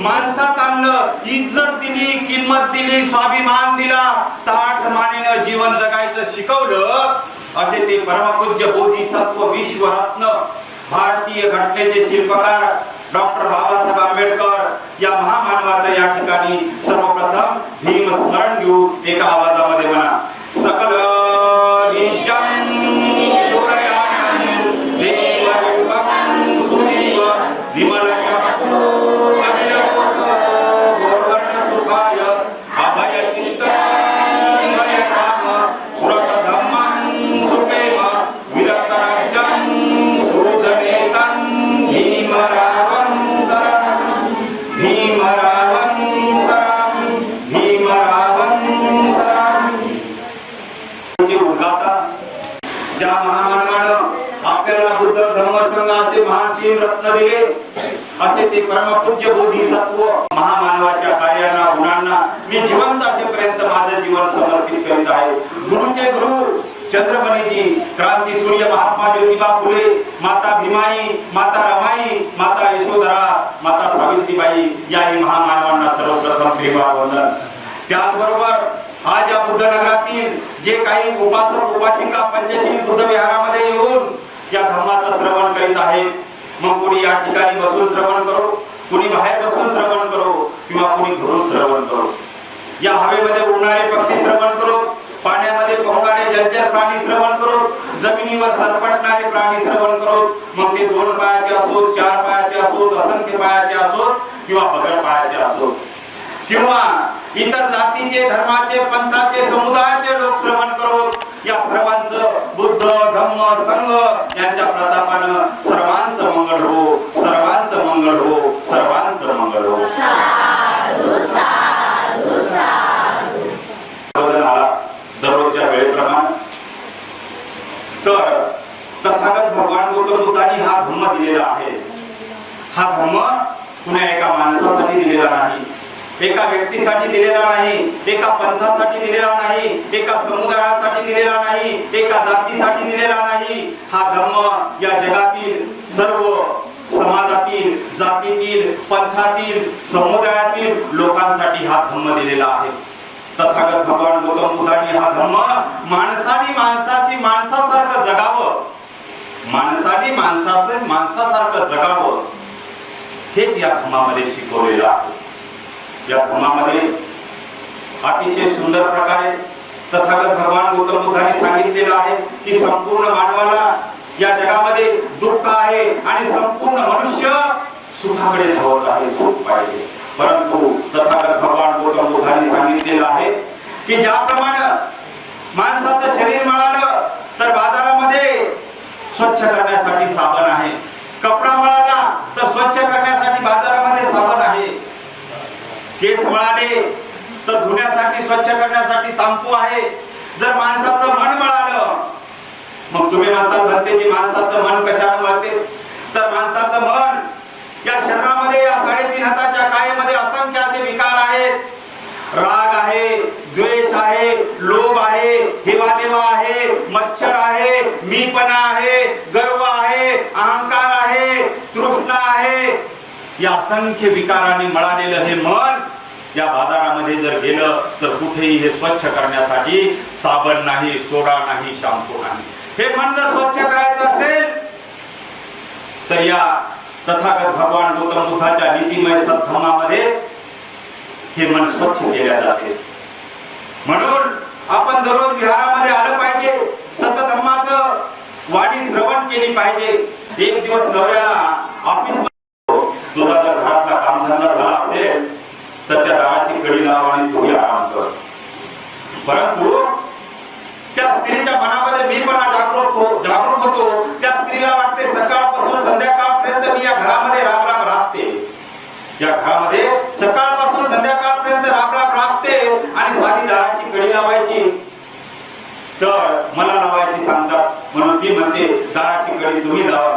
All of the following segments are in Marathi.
माणसात आणलं इज्जत दिली किंमत दिली स्वाभिमान दिला ताठ मानेनं जीवन जगायचं शिकवलं असे ते परमपूज्य बोधिसत्व विश्वरत्न भारतीय घटनेचे शिल्पकार डॉक्टर बाबासाहेब आंबेडकर या महामानवाचं या ठिकाणी सर्वप्रथम भीम स्मरण घेऊ एका आवाजामध्ये म्हणा सकल असे महान तीन रत्न दिले. असे ते परमपूज्य बोधिसत्व महामानवाच्या कार्यांना गुणांना मी जिवंत असेपर्यंत माझं जीवन समर्पित करीत आहे. गुरुचे गुरु चंद्रमणीजी क्रांती सूर्य महात्मा ज्योतिबा फुले माता भीमाई माता रमाई माता यशोधरा माता सावित्रीबाई याही महामानवांना सर्वप्रथम प्रेमा वंदन. त्याचबरोबर आज या बुद्ध नगरातील जे काही उपासक उपासिका पंचशील बुद्ध विहारामध्ये येऊन या धर्माचं श्रवण करीत आहेत मग कोणी या ठिकाणी बसून श्रवण करो कोणी बाहेर बसून श्रवण करो किंवा कोणी घरून श्रवण करो. या हवेमध्ये उडणारे पक्षी श्रवण करो पाण्यामध्ये पोहणारे जलचर प्राणी श्रवण करो जमिनीवर सरपटणारे प्राणी श्रवण करो. मग ते दोन पायाचे असोत चार पायाचे असोत असंख्य पायाचे असोत किंवा बगर पायाचे असोत किंवा इतर जातीचे धर्माचे पंथाचे समुदायाचे लोक श्रवण करो. या सर्वांचं बुद्ध धम्म संघ यांच्या प्रतापानं सर्वांचं मंगळ हो सर्वांचं मंगळ हो सर्वांचं मंगळ हो बदल आला दररोजच्या वेळेप्रमाणे तर तथागत भगवान गौतम बुद्धांनी हा धम्म दिलेला आहे हा धम्म कुण्या एका माणसासाठी दिलेला नाही एका व्यक्तीसाठी दिलेला नाही एका पंथासाठी दिलेला नाही एका समुदायासाठी दिलेला नाही एका जातीसाठी दिलेला नाही. हा धर्म या जगातील सर्व समाजातील जातीतील पंथातील समुदायातील लोकांसाठी हा धर्म दिलेला आहे. तथागत भगवान गौतम बुद्धांनी हा धर्म माणसाने माणसाची माणसासारखं जगावं माणसाने माणसाचं माणसासारखं जगावं हेच या धर्मामध्ये शिकवलेलं आहे. या धर्मामध्ये अतिशय सुंदर प्रकारे तथागत भगवान गौतम बुद्धाने सांगितलेलं आहे की संपूर्ण मानवाला या जगामध्ये दुःख आहे आणि संपूर्ण मनुष्य सुखाकडे धावत आहे सुख पाहिजे. परंतु तथागत भगवान गौतम बुद्धाने सांगितलेलं आहे की ज्याप्रमाणे माणसाचं शरीर मळालं तर बाजारामध्ये स्वच्छ करण्यासाठी साबण आहे. कपडा मळाला तर स्वच्छ करण्यासाठी बाजारामध्ये साबण आहे. केस मळाले तर धुण्यासाठी स्वच्छ करण्यासाठी शाम्पू आहे. जर माणसाचं मन मिळालं मग तुम्ही माणसाला म्हणते की माणसाचं मन कशाला मिळते? तर माणसाचं मन या शरीरामध्ये या साडेतीन हाताच्या कायेमध्ये असंख्य असे विकार आहेत. राग आहे द्वेष आहे लोभ आहे हिवादेवा आहे मच्छर आहे मीपणा आहे गर्व आहे अहंकार आहे तृष्णा आहे. या असंख्य विकाराने मिळालेलं हे मन या बाजारामध्ये जर गेलं तर कुठेही हे स्वच्छ करण्यासाठी साबण नाही सोडा नाही शॅम्पू नाही. हे मन जर स्वच्छ करायचं असेल तर या तथागत भगवान गौतम बुद्धाच्या नीतिमय सद्धर्मामध्ये हे मन स्वच्छ केल्या जाते. म्हणून आपण दररोज विहारामध्ये आलं पाहिजे. सतधर्माचं वाणी श्रवण केली पाहिजे. एक दिवस नवऱ्याला ऑफिस तुझा जर घरातला कामधंदा झाला असेल तर त्या दाराची कडी लाव आणि तोही आराम कर. परंतु त्या स्त्रीच्या मनामध्ये मी पण जागरूक हो जागरूक होतो. त्या स्त्रीला वाटते सकाळपासून संध्याकाळपर्यंत मी या घरामध्ये राम राम राहते या घरामध्ये सकाळपासून संध्याकाळपर्यंत राम राम राहते आणि साधी दाराची कडी लावायची. तर मला लावायची सांगतात. म्हणून ती म्हणते दाराची कडी तुम्ही लावा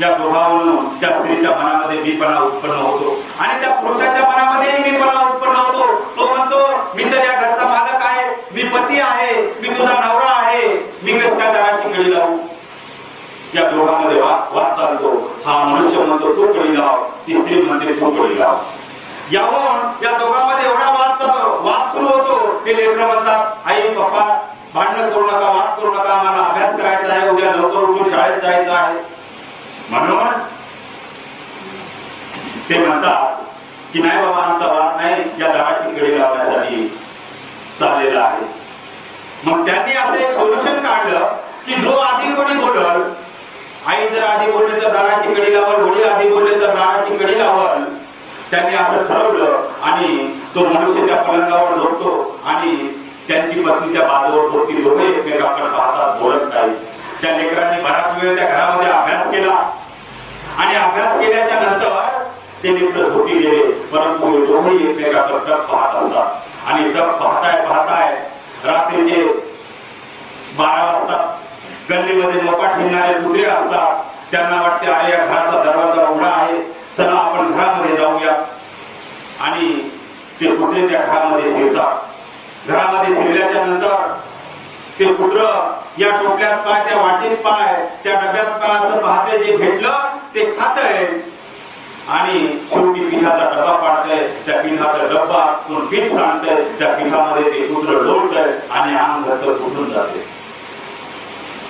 या प्रभावानं त्या स्त्रीच्या मनामध्ये मीपणा उत्पन्न होतो. आणि त्या पुरुषाच्या मनामध्येही मीपणा उत्पन्न होतो. तो म्हणतो मी तर या घरचा मालक आहे. मी पती आहे. मी तुझा नवरा आहे. मी कस काय दाराची कळी लावू. या दोघांमध्ये वाद चालतो. हा मनुष्य म्हणतो तो कळी लाव. ती स्त्री म्हणते तो कळी लाव. यावून या दोघांमध्ये एवढा वाद चालतो. वाद सुरू होतो. ते लेकर म्हणतात आई पप्पा भांडण करू नका वाद करू नका. मला अभ्यास करायचा आहे. उद्या लवकर उठून शाळेत जायचं आहे. म्हणून ते म्हणतात की नाही बाबा आमचा वाद नाही या दाराची कडी लावण्यासाठी चाललेला आहे मग त्यांनी असं एक सोल्युशन काढलं की जो आधी कोणी बोलल आई जर आधी बोलले तर दाराची कडी लावल वडील आधी बोलले तर दाराची कडी लावल त्यांनी असं ठरवलं आणि तो मनुष्य त्या पलंगावर झोपतो आणि त्यांची पत्नी त्या बाजूवर झोपती दोघे एकमेकांकडे पाहतात बोलत नाही त्या लेकरांनी बराच वेळ त्या घरामध्ये अभ्यास केला आणि अभ्यास केल्याच्या नंतर ते लेकर झोपी गेले परंतु हे दोघेही एकमेकाकडे टक पाहत असतात. आणि टक पाहताय पाहताय रात्रीचे बारा वाजता गल्लीमध्ये मोका ठेवणारे कुत्रे असतात. त्यांना वाटते अरे या घराचा दरवाजा उघडा आहे. चला आपण घरामध्ये जाऊया. आणि ते कुत्रे त्या घरामध्ये शिरतात. घरामध्ये शिरल्याच्या नंतर ते कुत्र या टोपल्यात पाय त्या वाटीत पाय त्या डब्यात पाय असं पाहते जे भेटलं ते खातंय. आणि शेवटी पिठाचा डबा पाडतंय त्या पिठाचा डब्बा कोण पीठ सांगतंय त्या पिठामध्ये ते कुत्र डोलतंय आणि आनंद कुठून जाते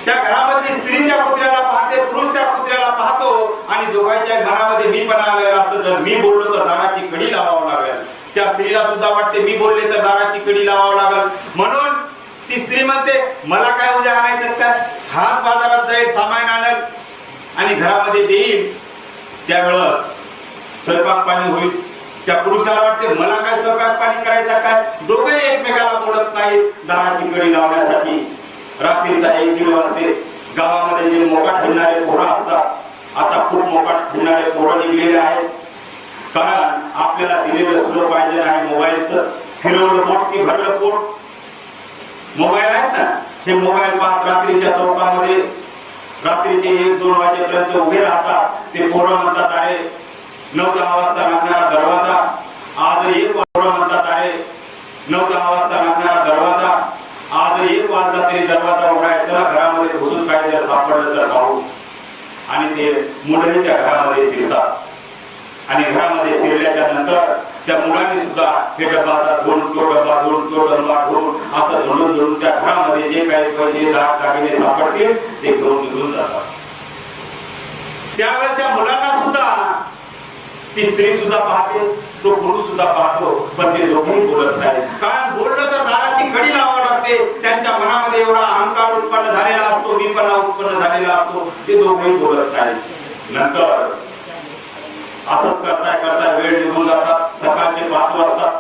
त्या घरामध्ये स्त्री त्या कुत्र्याला पाहते पुरुष त्या कुत्र्याला पाहतो आणि दोघांच्या घरामध्ये मी पण आलेला असतो. तर मी बोललो तर दाराची कडी लावावं लागेल. त्या स्त्रीला सुद्धा वाटते मी बोलले तर दाराची कडी लावावं लागेल. म्हणून ती स्त्री म्हणते मला काय उद्या आणायचं काय हात बाजारात जाईल सामान आणल आणि घरामध्ये देईल त्यावेळेस स्वयंपाक पाणी होईल. त्या पुरुषाला वाटते मला काय स्वयंपाक पाणी करायचा काय? दोघे एकमेकाला बोलत नाहीत. दाराची कडी लावण्यासाठी रात्रीचा एक दिवस वाजते. गावामध्ये जे मोकाट फिरणारे पोरं असतात आता खूप मोकाट फिरणारे पोरं निघलेले आहेत. कारण आपल्याला दिलेलं सुद्धा पाहिजे आहे मोबाईलचं. फिरवलं पोट की भरलं पोट मोबाईल आहेत ना? हे मोबाईल पाहत रात्रीच्या चौकामध्ये रात्रीचे एक दोन वाजेपर्यंत उभे राहतात. ते पोरं म्हणतात अरे नऊ दहा वाजता लागणारा दरवाजा आज एक पोरं म्हणतात आहे. नऊ दहा वाजता लागणारा दरवाजा आज एक वाजता तरी दरवाजा उघडाय चला घरामध्ये घुसून काय जर सापडलं तर पाहू. आणि ते मुलंही त्या घरामध्ये शिरतात. आणि घरामध्ये शिरल्याच्या नंतर त्या मुलांनी सुद्धा हे डब्बा दोन तो डब्बा दोन तो डब्बा दोन असं धुडून धुडून त्या घरामध्ये जे काही पैसे दाग दागिने सापडतील ते घेऊन निघून जातात. त्यावेळेस त्या मुलांना सुद्धा ती स्त्री सुद्धा पाहते तो पुरुष सुद्धा पाहतो पण ते दोघेही बोलत नाही कारण बोललं तर दाराची कडी लावावी लागते. त्यांच्या मनामध्ये एवढा अहंकार उत्पन्न झालेला असतो विपणा उत्पन्न झालेला असतो ते दोघेही बोलत नाही नंतर असंच करताय करताय वेळ निघून जातात सकाळचे पाच वाजता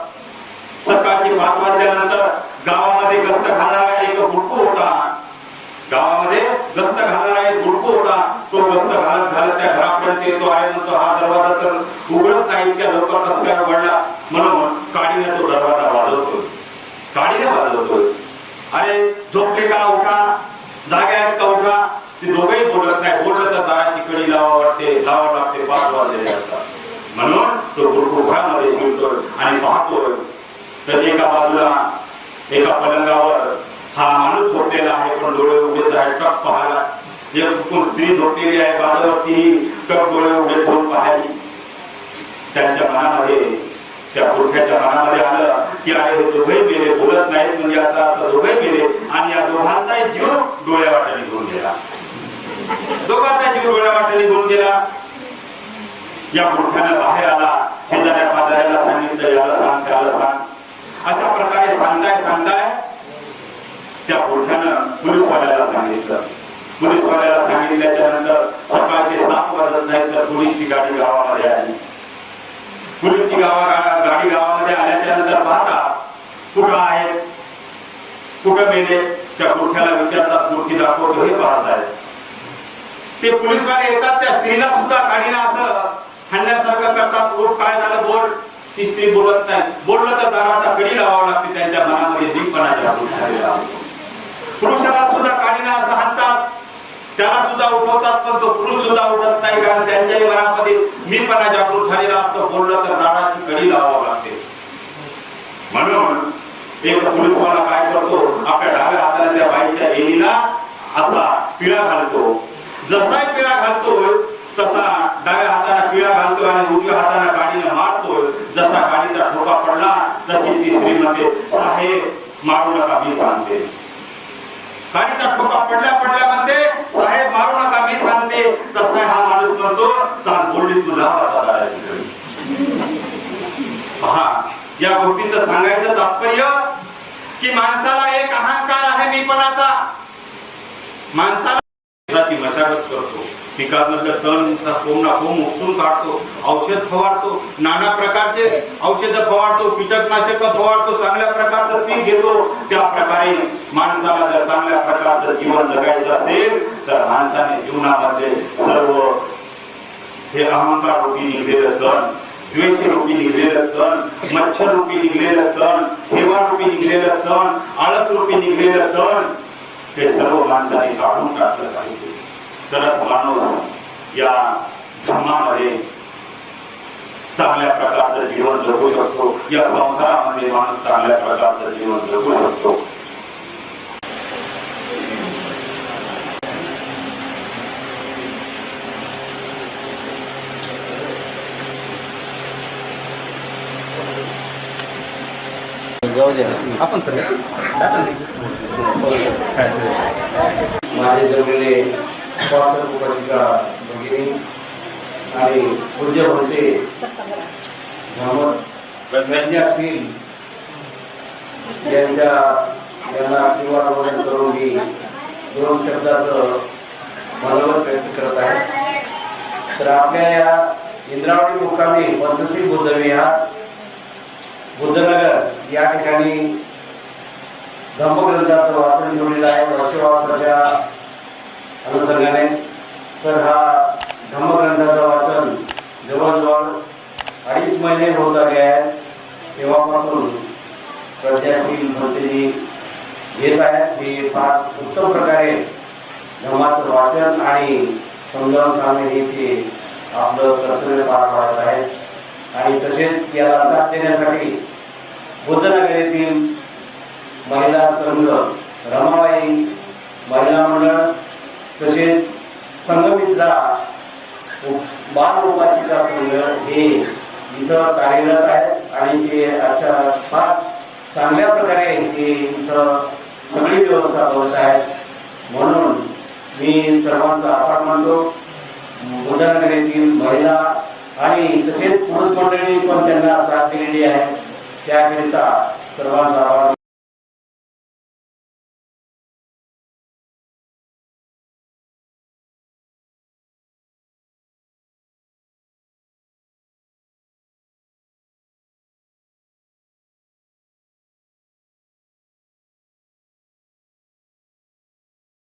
सकाळचे पाच वाजल्यानंतर गावामध्ये गस्त घालणारा एक बुडकू होता गावामध्ये गस्त घालणारा एक बुडकू होता तो गस्त घालत घालत त्या घरापर्यंत येतो आहे म्हणतो हा दरवाजा तर उघडत नाही इतक्या लवकर कसं काय उघडला म्हणून काडीने तो दरवाजा वाजवतोय काडीने वाजवतोय अरे झोपले का उठा जागे आहेत का उठा ते दोघेही बोलत नाही बोललं तर दाराची कडी लावा वाटते लावा लागते पाच वाजलेले असतात म्हणून तो बुडकू घरामध्ये शिरतोय आणि पाहतोय तर एका बाजूला एका पलंगावर हा माणूस झोपलेला आहे पण डोळे उघडेच आहे टक पाहायला एक कोण स्त्री झोपलेली आहे बाजूवरती टक डोळे उघडे ठेवून पाहायली त्यांच्या मनामध्ये त्या पुरख्याच्या मनामध्ये आलं की अरे हे दोघे गेले बोलत नाहीत म्हणजे आता आता दोघे गेले आणि या दोघांचाही जीव डोळ्या वाट्याने घेऊन गेला. दोघांचा जीव डोळ्या वाट्याने घेऊन गेला. या पुरख्यानं बाहेर आला शेजाऱ्या पाजाऱ्याला सांगितलं याला सांग त्याला सांग. अशा प्रकारे सांगताय सांगताय त्या पुरुषानं पोलीसवाल्याला सांगितलं. पोलीसवाल्याला सांगितल्याच्या नंतर सकाळचे सात वाजत नाही तर पोलीसची गाडी गावामध्ये आली. पोलीसची गावा गाडी गावामध्ये आल्याच्यानंतर पाहता कुठं आहे? कुठं मेले? त्या पुरख्याला विचारतात मूर्ती दाखवतो हे पाहत आहे ते पोलीसवाले येतात त्या स्त्रीला सुद्धा गाडीला असं हाणण्यासारखं करतात. उठ काय झालं? बोल. ती स्त्री बोलत नाही. बोललं तर दाराचा कडी लावावा लागते त्यांच्या मनामध्ये दीपणा पुरुषाला सुद्धा काडीला असं हाणतात. त्याला सुद्धा उठवतात पण तो पुरुष सुद्धा उठत नाही कारण त्यांच्याही मनामध्ये मीपणा जागृत झालेला असतो. बोललं तर दाराची कडी लावावं लागते. म्हणून एक पोलीसवाला काय करतो? आपल्या डाव्या हाताने त्या बाईच्या एलीला असा पिळा घालतो. जसा पिळा घालतोय तसा डाव्या हाताने पिळा घालतोय आणि उजव्या हाताने गाडीने मारतोय. जसा गाडीचा ठोका पडला तशी ती स्त्री म्हणते साहेब मारू नका मी सांगते. गाडीचा ठोका पडल्या पडल्या म्हणते साहेब मारू नका मी सांगते तसा हा माणूस म्हणतो सांग बोलली तुला पहा या गोष्टीचं सांगायचं तात्पर्य की माणसाला एक अहंकार आहे मीपणाचा. माणसाला ती मशागत करतो पिकामधलं तण कोंब ना कोंब उपटून काढतो औषध फवारतो नाना प्रकारचे औषध फवारतो कीटकनाशक फवारतो चांगल्या प्रकारचं पीक घेतो त्या प्रकारे माणसाला जर चांगल्या प्रकारचं जीवन जगायचं असेल तर माणसाने जीवनामध्ये सर्व हे अहंकार रूपी निघलेलं तण द्वेष रूपी निघलेलं तण मच्छर रूपी निघलेलं तण हेवा रूपी निघलेलं तण आळस रूपी निघलेलं तण हे सर्व माणसाने काढून टाकलं पाहिजे. तरच माणूस या धर्मामध्ये चांगल्या प्रकारचं जीवन जगू शकतो. या संसारामध्ये माणूस चांगल्या प्रकारचं जीवन जगू शकतो. जाऊ द्या आपण सर. माझे जगलेले स्वातंत्र्य उपजिका भगिनी आणि पूज्य राज्यातील यांच्या यांना आशीर्वाद करून मी दोन शब्दाचं मनोगत व्यक्त करत आहे. तर आपल्या या इंद्रावती मुक्कामी पंचश्री बुद्ध विहार बुद्धनगर या ठिकाणी धम्मग्रंथाचं वाचन जोडलेलं आहे वर्षवासाच्या अनुषंगाने. तर हा धम्मग्रंथाचं वाचन जवळजवळ अडीच महिने होत आले आहेत. तेव्हापासून प्रज्ञाशील मंत्री घेत आहेत. हे फार उत्तम प्रकारे धर्माचं वाचन आणि समजावून सांगणे हे ते आपलं कर्तव्य पार पाडत आहेत. आणि तसेच याला साथ देण्यासाठी बुद्धनगर येथील महिला संघ रमाबाई महिला मंडळ तसेच संघमित्रा बाल उपासिका संघ हे इथं कार्यरत आहेत आणि ते अशा फार चांगल्या प्रकारे हे इथं सगळी व्यवस्था करत आहेत. म्हणून मी सर्वांचा आभार मानतो. बुद्धनगर येथील महिला आणि तसेच पुरुष मंडळी पण त्यांना साथ दिलेली आहे. त्याकरिता सर्वांचा आभार